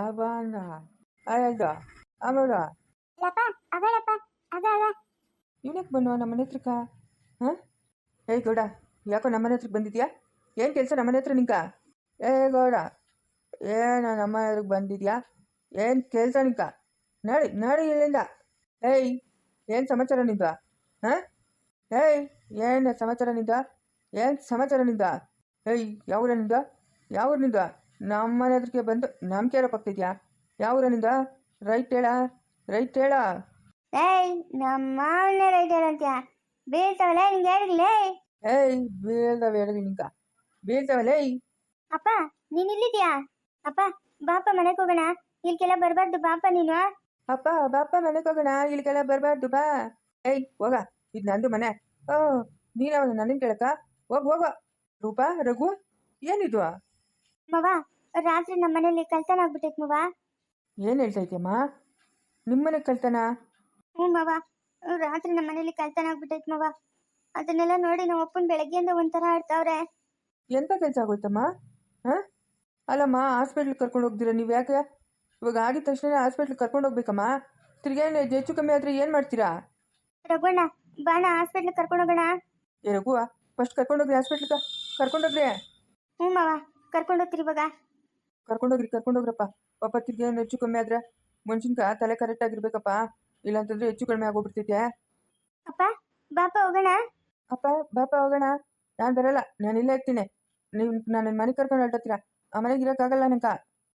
ಅಬಾಂಡ ಆಯ್ದ ಅವಳ. ಲಪ್ಪ ಅವಳಪ್ಪ ಅಗ ಇವನಕ್ಕೆ ಬನ್ನುವ ನಮ್ಮ ಮನೆ ಹತ್ರಕ್ಕ? ಹಾಂ? ಏಯ್ ಗೌಡ ಯಾಕೋ ನಮ್ಮ ಮನೆ ಹತ್ರಕ್ಕೆ ಬಂದಿದ್ಯಾ? ಏನು ಕೆಲಸ ನಮ್ಮ ಮನೆ ಹತ್ರ ನಿಂಕ ಏ ಗೌಡ ಏನು ನಮ್ಮ ಮನೆ ಹತ್ರಕ್ಕೆ ಬಂದಿದ್ಯಾ? ಏನು ಕೆಲಸ ನಿಂಕ ನಡಿ ನಡಿ ಇಲ್ಲಿಂದ. ಏಯ್ ಏನು ಸಮಾಚಾರ ನಿಂದ? ಹಾಂ? ಏಯ್ ಏನು ಸಮಾಚಾರ ನಿಂದ? ಏನು ಸಮಾಚಾರ ನಿಂದ? ಏಯ್ ಯಾವ ನಿಂದ? ಯಾವ ನಿಂದ? ನಮ್ಮ ಮನೆ ಹತ್ರಕ್ಕೆ ಬಂದು ನಮ್ಮ ಕೇಳೋ ಪಕ್ತಿದ್ಯಾ ಯಾವ ನಿಂದ ರೈಟ್ ಹೇಳ ರೈಟ್ ಹೇಳ. ಏಯ್ ನಮ್ಮ ಮಾವನ ರೈತರಂತ್ಯ ಬೀಳ್ತಾವಲ್ಲ ನಿಂಗೆ ಹೇಳಿರ್ಲೇ ಏಯ್? ಬೀಳ್ದವ ಹೇಳಿ ನಿಂಗ. ಬೀಳ್ತಾವಲ್ಲ ಏಯ್? ಅಪ್ಪ ನೀನ್ ಇಲ್ಲಿದ್ಯಾ? ಅಪ್ಪ ಬಾಪ ಮನೆಗೆ ಹೋಗೋಣ. ಇಲ್ಕೆಲ್ಲ ಬರಬಾರ್ದು ಬಾಪ ನೀನು. ಅಪ್ಪ ಬಾಪ ಮನೆಗೆ ಹೋಗೋಣ. ಇಲ್ಲಿಗೆಲ್ಲ ಬರಬಾರ್ದು ಬಾ. ಏಯ್ ಹೋಗ. ಇದು ನಂದು ಮನೆ. ಓ ನೀನವನು ನನಗೆ ಕೇಳಕ್ಕ? ಹೋಗ್ ಹೋಗ. ರೂಪಾ ರಘು ಏನಿದು? ಮವ ರಾತ್ರಿ ನಮ್ಮ ಮನೇಲಿ ಕಳ್ತನ ಆಗ್ಬಿಟ್ಟೈತೆ ಮವ. ಏನು ಹೇಳ್ತೈತೆ ಇದೆಯಮ್ಮ ನಿಮ್ಮನೆ ಕಳ್ತನ? ಹ್ಞೂ ಮವ ರಾತ್ರಿ ನಮ್ಮ ಮನೇಲಿ ಕಳ್ತನ ಆಗ್ಬಿಟ್ಟೈತೆ ಮವ. ಅದನ್ನೆಲ್ಲ ನೋಡಿ ನಮ್ಮ ಅಪ್ಪನ ಬೆಳಗ್ಗೆಯಿಂದ ಒಂಥರ ಆಡ್ತಾವ್ರೆ. ಎಂತ ಕೆಲಸ ಆಗೋಯ್ತಮ್ಮ? ಹಾಂ? ಅಲ್ಲಮ್ಮ ಹಾಸ್ಪಿಟ್ಲಿಗೆ ಕರ್ಕೊಂಡು ಹೋಗ್ತೀರಾ ನೀವು ಯಾಕೆ? ಇವಾಗ ಆಗಿದ ತಕ್ಷಣ ಹಾಸ್ಪಿಟ್ಲ್ ಕರ್ಕೊಂಡು ಹೋಗ್ಬೇಕಮ್ಮ. ತಿರ್ಗೇನು ಹೆಚ್ಚು ಕಮ್ಮಿ ಆದರೆ ಏನು ಮಾಡ್ತೀರಾ? ರಘುಣ್ಣ ಬಾಣ ಹಾಸ್ಪಿಟ್ಲಿಗೆ ಕರ್ಕೊಂಡು ಹೋಗೋಣ. ಏ ರಘುವ ಫಸ್ಟ್ ಕರ್ಕೊಂಡೋಗ್ರಿ ಹಾಸ್ಪಿಟ್ಲಿಗೆ. ಕರ್ಕೊಂಡೋಗ್ರಿ ಹ್ಞೂ ಮಾವ. ಕರ್ಕೊಂಡು ಹೋಗ್ತೀರಿ ಇವಾಗ? ಕರ್ಕೊಂಡೋಗ್ರಿ ಕರ್ಕೊಂಡೋಗ್ರಪ್ಪ. ಪಾಪ ತಿರ್ಗಿ ಏನು ಹೆಚ್ಚು ಕಮ್ಮಿ ಆದ್ರೆ ಮನುಷ್ಯನ್ಕ ತಲೆ ಕರೆಕ್ಟ್ ಆಗಿರ್ಬೇಕಪ್ಪ. ಇಲ್ಲಾಂತಂದ್ರೆ ಹೆಚ್ಚು ಕಡಿಮೆ ಆಗೋಗ್ಬಿಡ್ತೈತೆ. ಅಪ್ಪ ಬಾಪ ಹೋಗೋಣ? ಅಪ್ಪ ಬಾಪ ಹೋಗೋಣ? ನಾನು ಬರಲ್ಲ ನಾನು ಇಲ್ಲೇ ಇರ್ತೀನಿ. ನೀವು ನಾನು ಮನೆಗೆ ಕರ್ಕೊಂಡು ಹೊರಟತ್ತೀರ ಆ ಮನೆಗೆ ಇರೋಕ್ಕಾಗಲ್ಲ ನಂಕ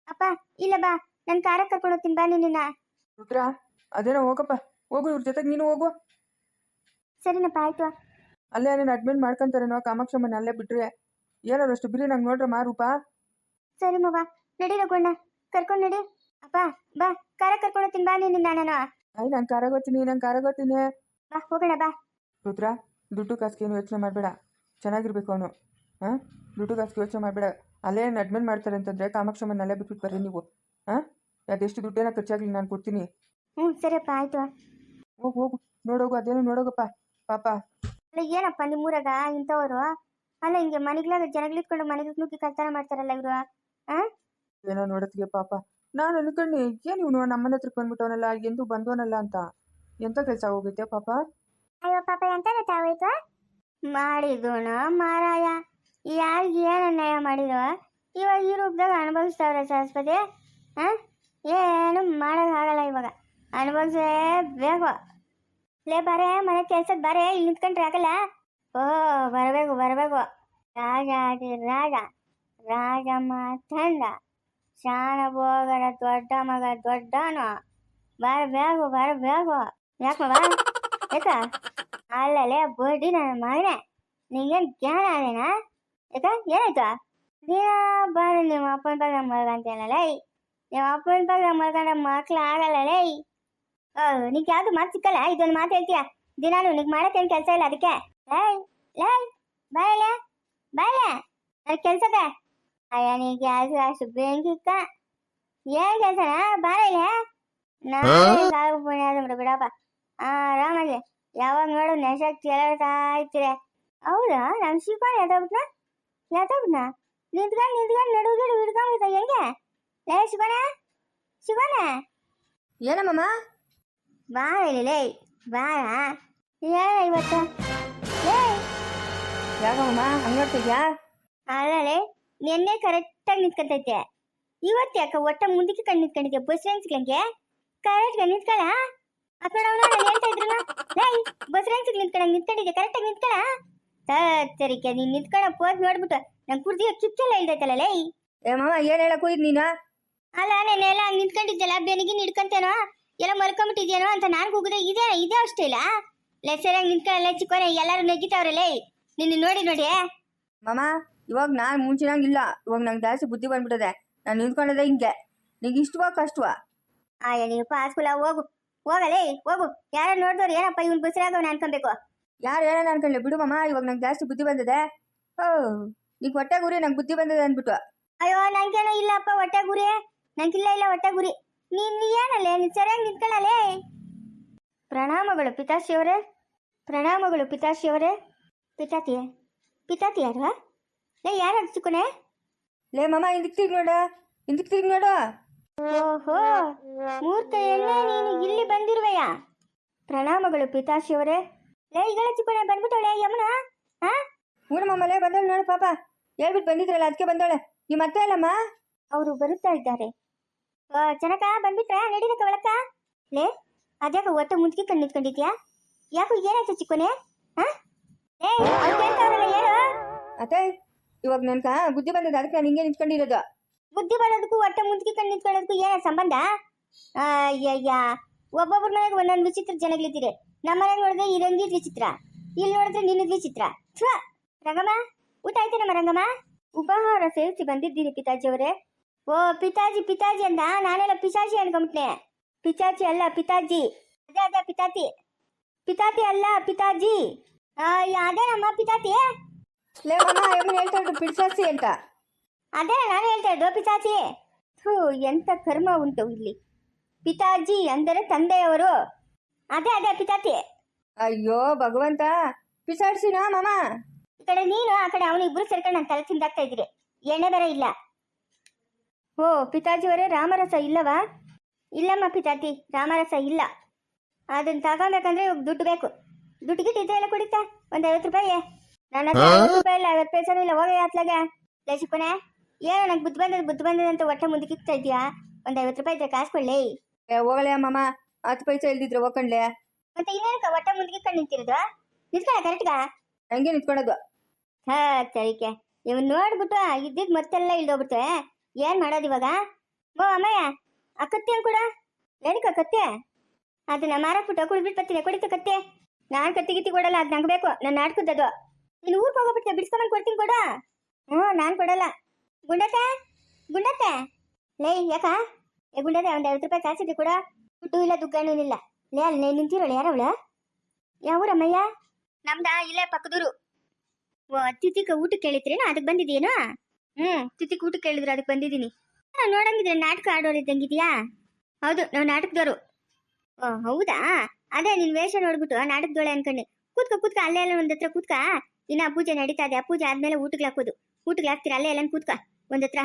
ಅಪ್ಪ ಇಲ್ಲ ಬಾ ನಾನು ಕಾರ ಕರ್ಕೊಂಡು ಹೋಗ್ತೀನಿ ಬಾ ನಿನ್ನ ರುದ್ರ ಅದೇನೋ ಹೋಗಪ್ಪ. ಹೋಗು ಇವ್ರ ಜೊತೆಗೆ ನೀನು ಹೋಗು. ಸರಿನಪ್ಪ ಆಯ್ತು. ಅಲ್ಲೇ ನಾನು ಅಡ್ಮಿಟ್ ಮಾಡ್ಕೊಂತಾರೇನೋ ಕಾಮಾಕ್ಷಮ್ಮನ ಅಲ್ಲೇ ಬಿಟ್ರೆ. ಏನಾರು ಅಷ್ಟು ಬಿರಿ ನಂಗೆ ನೋಡ್ರ ರೂಪ. ಸರಿ ಮವ ನಡಿ ರಘುಣ್ಣ ಕರ್ಕೊಂಡು ನಡಿ. ಅಪ್ಪ ಬಾ ಕಾರ ಕರ್ಕೊಂಡು ಹೋಗ್ತೀನಿ ಬಾ ನಾನು ಅಯ್ಯ ನಂಗೆ ಕಾರಾಗೋತೀನಿ ನಂಗೆ ಕಾರಾಗೋತೀನಿ ಬಾ ಹೋಗೋಣ ಬಾ. ರುದ್ರ ದುಡ್ಡು ಕಾಸಿಗೆ ಏನು ಯೋಚನೆ ಮಾಡಬೇಡ. ಚೆನ್ನಾಗಿರ್ಬೇಕು ಅವನು. ಹಾಂ? ದುಡ್ಡು ಕಾಸಿಗೆ ಯೋಚನೆ ಮಾಡಬೇಡ. ಅಲ್ಲೇ ಅಡ್ಮೆಂಟ್ ಮಾಡ್ತಾರೆ ಅಂತಂದರೆ ಕಾಮಾಕ್ಷಮ್ಮನ ಅಲ್ಲೇ ಬಿಟ್ಬಿಟ್ಟು ಬರ್ರಿ ನೀವು. ಹಾಂ? ಅದೆಷ್ಟು ದುಡ್ಡೇನ ಖರ್ಚಾಗಲಿ ನಾನು ಕೊಡ್ತೀನಿ. ಹ್ಞೂ ಸರಿಯಪ್ಪ ಆಯ್ತು ಹೋಗು ಹೋಗು. ನೋಡೋಗು ಅದೇನು ನೋಡೋಗಪ್ಪ. ಪಾಪ. ಅಲ್ಲ ಏನಪ್ಪ ನಿಮ್ಮೂರಾಗ ಇಂಥವ್ರು? ಅಲ್ಲ ಹಿಂಗೆ ಮನೆಗ್ಲಾಗ ಜನಗಳಿಟ್ಕೊಂಡು ಮನೆಗೆ ನುಗ್ಗಿ ಕಳ್ತನ ಮಾಡ್ತಾರಲ್ಲ ಇವರು ಆ? ಏನೋ ನೋಡತ್ಗೆ ಪಾಪ. ನಾನು ಅನ್ಕೊಂಡೆ ಏನು ಇವನು ನಮ್ಮನೆ ಹತ್ರಕ್ಕೆ ಬಂದ್ಬಿಟ್ಟವನಲ್ಲ ಎಂದು ಬಂದವನಲ್ಲ ಅಂತ. ಎಂತ ಕೆಲಸ ಹೋಗುತ್ತೆ ಪಾಪ? ಅಯ್ಯೋ ಪಾಪ ಎಂತ ಗೊತ್ತಾಗೋಯ್ತು ಮಾಡಿದೋಣ ಮಾರಾಯ. ಯಾರಿಗೆ ಏನು ಅನ್ಯಾಯ ಮಾಡಿದೋ ಇವಾಗ ಈ ರೂಪದಾಗ ಅನುಭವಿಸ್ತಾವ್ರೆ ಸರಸ್ವತಿ ಆ? ಏನು ಮಾಡೋಕ್ಕಾಗಲ್ಲ ಇವಾಗ. ಅನುಭವಿಸಬೇಕು ಲೇ ಬರೇ ಮನೆ ಕೆಲ್ಸಕ್ಕೆ ಬರೇ ಇಲ್ಲಿ ನಿಂತ್ಕೊಂಡ್ರೆ ಆಗಲ್ಲ. ಓ, ಬರಬೇಕು ಬರಬೇಕು. ರಾಜ ಆಗಿ ರಾಜ ಮಾತಂಡ ಶಾಣ ಶಾಣಭೋಗರ ದೊಡ್ಡ ಮಗ ದೊಡ್ಡನು. ಬರಬೇಕು ಬರಬೇಕು. ಯಾಕಮ್ಮ ಯಾಕ? ಅಲ್ಲಲೇ ಬಡ್ಡಿ ನನ್ನ ಮಗನೇ. ನಿಂಗೇನು ಜ್ಞಾನ ಅದೇನಾ ಯಾಕ? ಏನಾಯ್ತು? ದಿನ ಬಂದು ನಿಮ್ಮ ಅಪ್ಪನ ಪಕ್ಕ ಮಲ್ಕೊಂತೇನಲ್ಲ ನಿಮ್ಮ ಅಪ್ಪನ ಪಕ್ಕ ಮಲ್ಕಂಡ ಮಕ್ಳು ಆಗಲ್ಲ ಲೇ ಓ, ನಿಂಗೆ ಯಾವುದು ಮಾತು ಸಿಕ್ಕಲ್ಲ? ಇದೊಂದು ಮಾತು ಹೇಳ್ತೀಯ? ದಿನಾನು ನಿಂಗೆ ಮಾಡೋಕ್ಕೇನು ಕೆಲಸ ಇಲ್ಲ ಅದಕ್ಕೆ? ಲೇ ಲೇ ಬಾಯಲೆ ಬಾಯಲೆ ನನ್ನ ಕೆಲ್ಸಕ್ಕೆ ಅಯ್ಯ ನೀ ಕೆಲಸ ಅಷ್ಟು ಬೆಂಕಿಕ್ಕ ಏನು ಕೆಲಸನ ಬಾರಲೆ ನಾನು ಪುಣ್ಯ ಆದ್ರೆ ಬಿಡಪ್ಪ ಆರಾಮಾಗಿ ಯಾವಾಗ ನೋಡು ನೆಶಕ್ ಕೇಳ್ತಾ ಇರ್ತೀರಿ ಹೌದಾ ನಮ್ಮ ಶಿವಣ್ಣ ಎದ್ದಾಬಿಟ್ನ ಎದ್ದಾಬಿಟ್ನ ನಿಂತ್ಕೊಂಡು ನಿಂತ್ಕೊಂಡು ನಡುಗಿಡು ಹಿಡ್ಕೊಂಬಿಡ್ತ ಹೆಂಗೆ ಲೇ ಶಿವಣ್ಣ ಶಿವಣ್ಣ ಏನಮ್ಮಮ್ಮ ಬಾ ಇಲ್ಲಿ ಲೇ ಬಾರ ಏನ ಇವತ್ತು ಲೇ ಅಲ್ಲಲೇ ನಿನ್ನೆ ಕರೆಕ್ಟಾಗಿ ನಿಂತ್ಕೊಂತೈತೆ. ಇವತ್ತು ಯಾಕೆ ಒಟ್ಟ ಮುಂದಕ್ಕೆ ಕಣ್ಣು ನಿಂತ್ಕೊಂಡಿದ್ದೆ ಬಸ್ ಕರೆಕ್ಟ್ ಕರೆಕ್ಟ್ಗೆ ನಿಂತ್ಕೊಳ? ಅಕ್ಕಡವನ ನಾನು ಹೇಳ್ತಾ ಇದ್ರು ಲೇ ಬಸ್ ರೇಂಜ್ಗೆ ನಿಂತ್ಕೊಂಡಂಗೆ ನಿಂತ್ಕೊಂಡಿದ್ದೆ ಕರೆಕ್ಟಾಗಿ ನಿಂತ್ಕೊಳ? ಸರಿಕೆ ನೀನು ನಿಂತ್ಕೊಂಡ ಪೋಸ್ ನೋಡ್ಬಿಟ್ಟು. ನಂಗೆ ಕುರ್ದಿಗೆ ಕಿಚ್ಚೆಲ್ಲ ಇಲ್ದೈತಲ್ಲ ಲೇ? ಏ ಮಾವ ಏನ್ ಹೇಳಕ್ ಹೋಗಿದ್ ನೀನು? ಅಲ್ಲ ನೆನ್ನೆ ಎಲ್ಲ ಹಂಗೆ ನಿಂತ್ಕೊಂಡಿದ್ದೆಲ್ಲ ಬೆನಿಗೆ ನಿಡ್ಕೊಂತೇನೋ ಎಲ್ಲ ಮಲ್ಕೊಂಬಿಟ್ಟಿದ್ಯೇನೋ ಅಂತ ನಾನು ಕೂಗಿದ್ರೆ ಇದೇ ಇದೇ ಅಷ್ಟೇ ಇಲ್ಲ. ಲೇ ಸರಿಯಾಗಿ ನಿಂತ್ಕೊಳ್ಳಲ್ಲ ಚಿಕ್ಕೋನೆ ಎಲ್ಲರೂ ನೆಗಿತಾವ್ರೆ ಲೇ. ನಿನ್ನ ನೋಡಿ ನೋಡಿ ಮಾಮ ಇವಾಗ ನಾನ್ ಮುಂಚಿನಂಗಿಲ್ಲ. ಇವಾಗ ನಂಗೆ ಜಾಸ್ತಿ ಬುದ್ಧಿ ಬಂದ್ಬಿಟ್ಟದೆ ನಾನು ನಿಂತ್ಕೊಂಡದೆ ಹಿಂಗೆ. ನಿಂಗೆ ಇಷ್ಟವಾ ಕಷ್ಟವಾ? ಆಯ ನೀವು ಪಾಸ್ಕುಲ ಹೋಗು. ಹೋಗಲೇ ಹೋಗು. ಯಾರು ನೋಡಿದವ್ರು ಏನಪ್ಪ ಇವ್ನು ಬಸ್ರಾಗವನ ಅನ್ಕೊಬೇಕು? ಯಾರು ಏನಾರ ಅನ್ಕೊಂಡ್ಲಿ ಬಿಡು ಮಾಮ ಇವಾಗ ನಂಗೆ ಜಾಸ್ತಿ ಬುದ್ಧಿ ಬಂದಿದೆ. ಓ ನೀ ಹೊಟ್ಟೆ ಗುರಿ ನಂಗೆ ಬುದ್ಧಿ ಬಂದಿದೆ ಅಂದ್ಬಿಟ್ಟು. ಅಯ್ಯೋ ನಂಗೇನೋ ಇಲ್ಲಪ್ಪ ಹೊಟ್ಟೆ ಗುರಿ ನಂಗಿಲ್ಲ ಇಲ್ಲ ಹೊಟ್ಟೆ ಗುರಿ ನೀನ್ ಏನಲ್ಲೇ ನೀನ್ ಸರಿಯಾಗಿ ನಿಂತ್ಕೊಳ್ಳಲೇ ಪ್ರಣಾಮಗಳು ಪಿತಾಶಿಯವರೇ ಪ್ರಣಾಮಗಳು ಪಿತಾಶ್ರೀಯವರೇ ಪಿತಾತಿ ಪಿತಾತಿ ಯಾರು ಲೇ ಯಾರು ಅನ್ಸಿಕೊನೆ ಲೇ ಮಾಮ ಹಿಂದಕ್ಕೆ ತಿರುಗಿ ನೋಡ. ಹಿಂದಕ್ಕೆ ತಿರುಗಿ ನೋಡು. ಓಹೋ ಮೂರ್ತೆಯನ್ನೇ ನೀನು ಇಲ್ಲಿ ಬಂದಿರುವೆಯ? ಪ್ರಣಾಮಗಳು ಪಿತಾಶಿಯವರೇ. ಲೇ ಈಗಳ ಚಿಕ್ಕಣೆ ಬಂದ್ಬಿಟ್ಟವಳೆ ಯಮುನ? ಹಾ ಲೇ ಬಂದವಳು ನೋಡು ಪಾಪ. ಹೇಳ್ಬಿಟ್ಟು ಬಂದಿದ್ರಲ್ಲ ಅದಕ್ಕೆ ಬಂದವಳೆ. ನಿಮ್ಮ ಅತ್ತೆ ಅಲ್ಲಮ್ಮ? ಅವರು ಬರುತ್ತಾ ಇದ್ದಾರೆ. ಆ, ಜನಕ ಬಂದ್ಬಿಟ್ರ ನಡೀರಕ್ಕ ಒಳಕ್ಕ ಲೇ ಅದ್ಯಾಕ ಒತ್ತ ಮುದುಕಿ ಕಣ್ಣು ನಿಂತ್ಕೊಂಡಿದ್ಯಾ? ಯಾಕೋ ಏನಾಯ್ತು ಚಿಕ್ಕನೆ ಹಾ ಅತ್ತೆ ಇವಾಗ ನನ್ಕ ಬುದ್ಧಿ ಬಂದದ ಅದಕ್ಕೆ ನಾನು ಹಿಂಗೆ ನಿಂತ್ಕೊಂಡಿರೋದು. ಬುದ್ಧಿ ಬರೋದಕ್ಕೂ ಹೊಟ್ಟೆ ಮುದುಕಿ ಕಣ್ಣು ನಿಂತ್ಕೊಳ್ಳೋದಕ್ಕೂ ಏನ ಸಂಬಂಧ? ಅಯ್ಯಯ್ಯ ಒಬ್ಬೊಬ್ರ ಮನೆಗೆ ಒಂದೊಂದು ವಿಚಿತ್ರ ಜನಗಳಿದ್ದೀರಿ. ನಮ್ಮ ಮನೆಗೆ ನೋಡಿದ್ರೆ ರಂಗಿದ್ ವಿಚಿತ್ರ ಇಲ್ಲಿ ನೋಡಿದ್ರೆ ನಿನ್ನದ್ ವಿಚಿತ್ರ ಥ್ವಾ. ರಂಗಮ್ಮ ಊಟ ಆಯ್ತಾ ನಮ್ಮ ರಂಗಮ್ಮ? ಉಪಹಾರ ಸೇರಿಸಿ ಬಂದಿದ್ದೀರಿ ಪಿತಾಜಿ ಅವರೇ. ಓ ಪಿತಾಜಿ ಪಿತಾಜಿ ಅಂದ ನಾನೆಲ್ಲ ಪಿಶಾಚಿ ಅನ್ಕೊಂಬಿಟ್ನೆ. ಪಿಚಾಚಿ ಅಲ್ಲ ಪಿತಾಜಿ. ಅದೇ ಅದೇ ಪಿತಾತಿ. ಪಿತಾತಿ ಅಲ್ಲ ಪಿತಾಜಿ. ಅಯ್ಯ, ಅದೇ ನಮ್ಮ ಪಿತಾತಿ ಲೇ ಮಮ್ಮ ಎಮ್ಮನ್ ಹೇಳ್ತಾ ಉಂಟು ಪಿಡ್ಸಾಸಿ ಅಂತ. ಅದೇ ನಾನು ಹೇಳ್ತಾ ಇದ್ದು ಪಿತಾಚಿ ಥೂ ಎಂತ ಕರ್ಮ ಉಂಟು ಇಲ್ಲಿ. ಪಿತಾಜಿ ಅಂದರೆ ತಂದೆಯವರು. ಅದೇ ಅದೇ ಪಿತಾತಿ ಅಯ್ಯೋ ಭಗವಂತ ಪಿಸಾಡ್ಸಿನ ಮಾಮ. ಈ ಕಡೆ ನೀನು ಆ ಕಡೆ ಅವನು ಇಬ್ರು ಸೇರ್ಕೊಂಡು ನನ್ನ ತಲೆ ತಿಂದಾಗ್ತಾ ಇದ್ದೀರಿ ಎಣ್ಣೆ ಬೇರೆ ಇಲ್ಲ. ಓ ಪಿತಾಜಿಯವರೇ ರಾಮರಸ ಇಲ್ಲವಾ? ಇಲ್ಲಮ್ಮ ಪಿತಾತಿ ರಾಮರಸ ಇಲ್ಲ. ಅದನ್ನ ತಗೊಬೇಕಂದ್ರೆ ಇವಾಗ ದುಡ್ಡು ಬೇಕು. ದುಡ್ಡು ಗಿಟ್ಟು ಇದ್ರೆ ಎಲ್ಲ ಕುಡಿತಾ. ಒಂದ್ ಐವತ್ತು ರೂಪಾಯಿ. ನನ್ನ ಹತ್ರ ಐವತ್ತು ರೂಪಾಯಿ ಇಲ್ಲ ಐವತ್ತು ಪೈಸನೂ ಇಲ್ಲ. ಹೋಗ ಅತ್ಲಾಗೆ ಲಸಿಕೊನೆ ಏನೋ ನಂಗೆ ಬುದ್ಧಿ ಬಂದದ ಬುದ್ಧಿ ಬಂದದ ಅಂತ ಹೊಟ್ಟೆ ಮುಂದಕ್ಕಿಕ್ತಾ ಇದ್ಯಾ ಒಂದ್ ಐವತ್ತು ರೂಪಾಯಿ ಇದ್ರೆ ಕಾಸು ಕೊಡ್ಲಿ. ಏ ಹೋಗಲೇ ಮಾಮ. ಹತ್ತು ಪೈಸೆ ಇಲ್ದಿದ್ರೆ ಹೋಗ್ಕೊಂಡ್ಲೆ. ಮತ್ತೆ ಇನ್ನೇನಕ್ಕ ಒಟ್ಟ ಮುಂದಕ್ಕೆ ಕಣ್ಣು ನಿಂತಿರೋದು? ನಿಂತ್ಕೊಳ್ಳ ಕರೆಕ್ಟ್ಗ? ಹಂಗೆ ನಿಂತ್ಕೊಳ್ಳೋದು ಹಾ ಸರಿಕೆ ಇವ್ ನೋಡ್ಬಿಟ್ಟು ಇದ್ದಿದ್ ಮತ್ತೆಲ್ಲ ಇಳ್ದೋಗ್ಬಿಡ್ತೆ ಏನ್ ಮಾಡೋದು ಇವಾಗ? ಓ ಅಮ್ಮಯ್ಯ ಆ ಕತ್ತಿ ಕೂಡ ಏನಕ್ಕ ಕತ್ತೆ. ಅದನ್ನ ಮಾರಕ್ಬಿಟ್ಟು ಕುಡಿದ್ಬಿಟ್ಟು ಬರ್ತೀನಿ. ಕುಡಿತ ಕತ್ತೆ. ನಾನ್ ಕತ್ತಿ ಗಿತ್ತಿ ಕೊಡಲ್ಲ, ಅದು ನಂಗೆ ಬೇಕು. ನನ್ನ ನಾಟ್ಕದ್ದದು ನೀನು ಊರ್ಗೆ ಹೋಗ್ಬಿಟ್ಟೆ ಬಿಡಿಸ್ಕೊಂಡ್ ಕೊಡ್ತೀನಿ ಕೊಡ. ಹ್ಞೂ, ನಾನು ಕೊಡಲ್ಲ. ಗುಂಡತ್ತೆ? ಗುಂಡತ್ತೆ? ಲೇ, ಯಾಕ? ಏ, ಗುಂಡತ್ತೆ, ಒಂದು ಐವತ್ತು ರೂಪಾಯಿ ಕಾಸಿದ್ದೆ ಕೂಡ. ದುಡ್ಡು ಇಲ್ಲ ದುಗ್ಗಣ್ಣೂ ಇಲ್ಲ. ಲೇ, ಅಲ್ಲಿ ನಿಂತಿರೋಳು, ಯಾರವಳ? ಯಾವೂರಮ್ಮಯ್ಯ ನಮ್ದಾ, ಇಲ್ಲೇ ಪಕ್ಕದೂರು. ಓ, ತಿಥಿಕ ಊಟಕ್ಕೆ ಕೇಳಿದ್ರೇನು? ಅದಕ್ಕೆ ಬಂದಿದ್ದೀನೋ ಹ್ಞೂ, ತಿಥಿಕ್ ಊಟಕ್ಕೆ ಕೇಳಿದ್ರು ಅದಕ್ಕೆ ಬಂದಿದ್ದೀನಿ. ನಾನ್ ನೋಡಂಗಿದ್ರೆ ನಾಟಕ ಆಡೋರು ಇದ್ದಂಗಿದೆಯಾ ಹೌದು, ನಾವು ನಾಟಕದವರು ಓ, ಹೌದಾ? ಅದೇ ನಿನ್ ವೇಷ ನೋಡ್ಬಿಟ್ಟು ನಾಟಕದೊಳೆ ಅನ್ಕೊಂಡೆ. ಕೂತ್ಕ ಕೂತ್ಕ, ಅಲ್ಲೇ ಎಲ್ಲ ಒಂದತ್ರ ಕೂತ್ಕ ಇನ್ನ ಪೂಜೆ ನಡೀತಾ ಇದೆ ಪೂಜೆ ಆದ್ಮೇಲೆ ಊಟಕ್ಕೆ ಹಾಕೋದು. ಊಟಕ್ಕೆ ಹಾಕ್ತೀರ, ಅಲ್ಲೇ ಎಲ್ಲ ಕೂತ್ಕ ಒಂದತ್ರ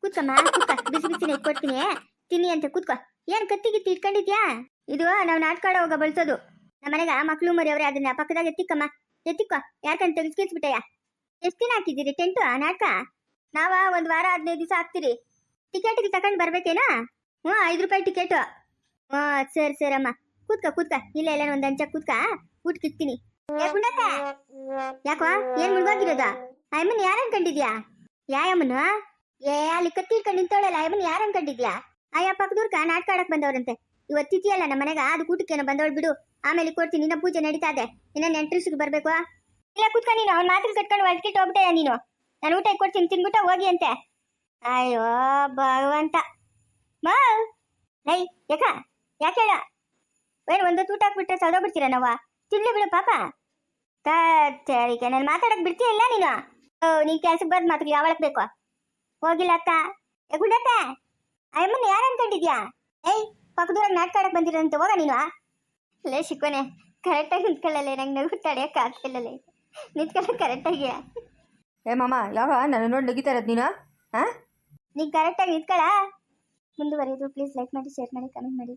ಕೂತ್ಕಮ್ಮ ಕೂತ್ಕ ಬಿಸಿ ಬಿಸಿನ ಇಟ್ಕೊಡ್ತೀನಿ ತಿನ್ನಿ ಅಂತ ಕೂತ್ಕ. ಏನ್ ಕತ್ತಿ ಗಿತ್ತಿ ಇಟ್ಕೊಂಡಿದ್ಯಾ? ಇದು ನಾವು ನಾಟಕ ಹೋಗ ಬಳಸೋದು. ನಮ್ಮ ಮನೆಗ ಮಕ್ಳು ಮರಿ ಅದನ್ನ ಪಕ್ಕದಾಗ ಎತ್ತಿಕ್ಕಮ್ಮ. ಎತ್ತಿಕ್ಕೋ ಯಾಕಂತ ತೆಗೆಸ್ಕಿಸ್ಬಿಟ್ಟಯ್ಯ ಎಷ್ಟು ದಿನ ಹಾಕಿದ್ದೀರಿ, ಟೆಂಟು, ಆ, ನಾಟಕ? ನಾವ ಒಂದ್ ವಾರ ಹದಿನೈದು ದಿವಸ ಹಾಕ್ತೀರಿ. ಟಿಕೆಟ್ಗೆ ತಗೊಂಡ್ ಬರ್ಬೇಕೇನಾ? ಹ್ಞೂ ಐದು ರೂಪಾಯಿ ಟಿಕೆಟು. ಹ್ಞೂ ಸರಿ ಸರಮ್ಮ ಕೂತ್ಕ ಕೂತ್ಕ. ಇಲ್ಲ ಎಲ್ಲ ಒಂದ್ ಅಂಚ ಕೂತ್ಕ ಊಟ ಕಿತ್ತೀನಿ ಯಾಕೋ ಏನ್ ಮುಳುಗೋಗಿರೋದ? ಅಯ್ಯಮ್ಮನ್ ಯಾರು ಅನ್ಕೊಂಡಿದ್ಯಾ ಯಾಯಮ್ಮನ ಏ, ಅಲ್ಲಿ ಕತ್ತಿಲ್ ಕಂಡು ನಿಂತವಳಲ್ಲ ಅಯ್ಯಮ್ಮನ್ ಯಾರನ್ ಕಂಡಿದ್ಯಾ? ಅಯ್ಯ ಪಕ್ಕದೂರ್ಕ ನಾಟಕ ಆಡಕ್ ಬಂದವ್ರಂತೆ. ಇವತ್ತು ತಿಥಿ ನಮ್ಮ ಮನೆಗ, ಅದು ಊಟಕ್ಕೇನೋ ಬಂದವಳು ಬಿಡು. ಆಮೇಲೆ ಕೊಡ್ತೀನಿ, ಇನ್ನ ಪೂಜೆ ನಡೀತಾ ಇದೆ. ಇನ್ನ ನೆಂಟ್ರಿಸ್ಗೆ ಬರ್ಬೇಕು ಇಲ್ಲ, ಕೂತ್ಕ ನೀನು, ಅವ್ನ ಮಾತ್ರ ಕಟ್ಕೊಂಡು ಒಳಗಿಟ್ಟು ಹೋಗ್ಬಿಟ್ಟೆ ನೀನು. ನಾನು ಊಟ ಕೊಡ್ತೀನಿ, ತಿನ್ಬಿಟ್ಟು ಹೋಗಿ ಅಂತೆ. ಅಯ್ಯೋ, ಭಗವಂತ. ಮಾ! ಯಾಕ ಯಾಕೆ ಹೇಳ? ಏನು ಒಂದು ಊಟ ಹಾಕ್ಬಿಟ್ರೆ ಸೌದೋಗ್ಬಿಡ್ತೀರ ನಾವು? ತಿನ್ಲಿ ಬಿಡು ಪಾಪ. ಸರಿಗೆ ನಾನು ಮಾತಾಡಕ್ ಬಿಡ್ತೀಯ ಇಲ್ಲ ನೀನು? ನೀನ್ ಕೆಲ್ಸಕ್ಕೆ ಬಂದ್ ಮಾತು ಯಾವಳಕ್ ಬೇಕು. ಹೋಗಿಲ್ಲ ಅಕ್ಕ. ಗುಂಡಕ್ಕ. ಅಯ್ಯಮ್ಮನ ಯಾರು ಅನ್ಕೊಂಡಿದ್ಯಾ? ಏಯ್ ಪಕ್ಕದೂರಾಗ ನಾಟಕ ಆಡಕ್ ಬಂದಿರಂತ ಹೋಗ ನೀನು ಲೇ ಶಿಕೋನೆ ಕರೆಕ್ಟಾಗಿ ನಿಂತ್ಕೊಳ್ಳಲ್ಲ ನಂಗೆ ನಗು ತಡೆಯಕ್ಕೆ ಆಗ್ತಿಲ್ಲಲೇ ನಿಂತ್ಕೊಳ್ಳ ಕರೆಕ್ಟಾಗಿ ಏ ಮಾಮ ಯಾವ ನನ್ನ ನೋಡಿ ನಗಿತಾ ಇರೋದು ನೀನು ಹಾ ನೀನು ಕರೆಕ್ಟಾಗಿ ನಿಂತ್ಕೊಳ್ಳ? ಮುಂದುವರಿಯೋದು ಪ್ಲೀಸ್ ಲೈಕ್ ಮಾಡಿ ಶೇರ್ ಮಾಡಿ ಕಮೆಂಟ್ ಮಾಡಿ.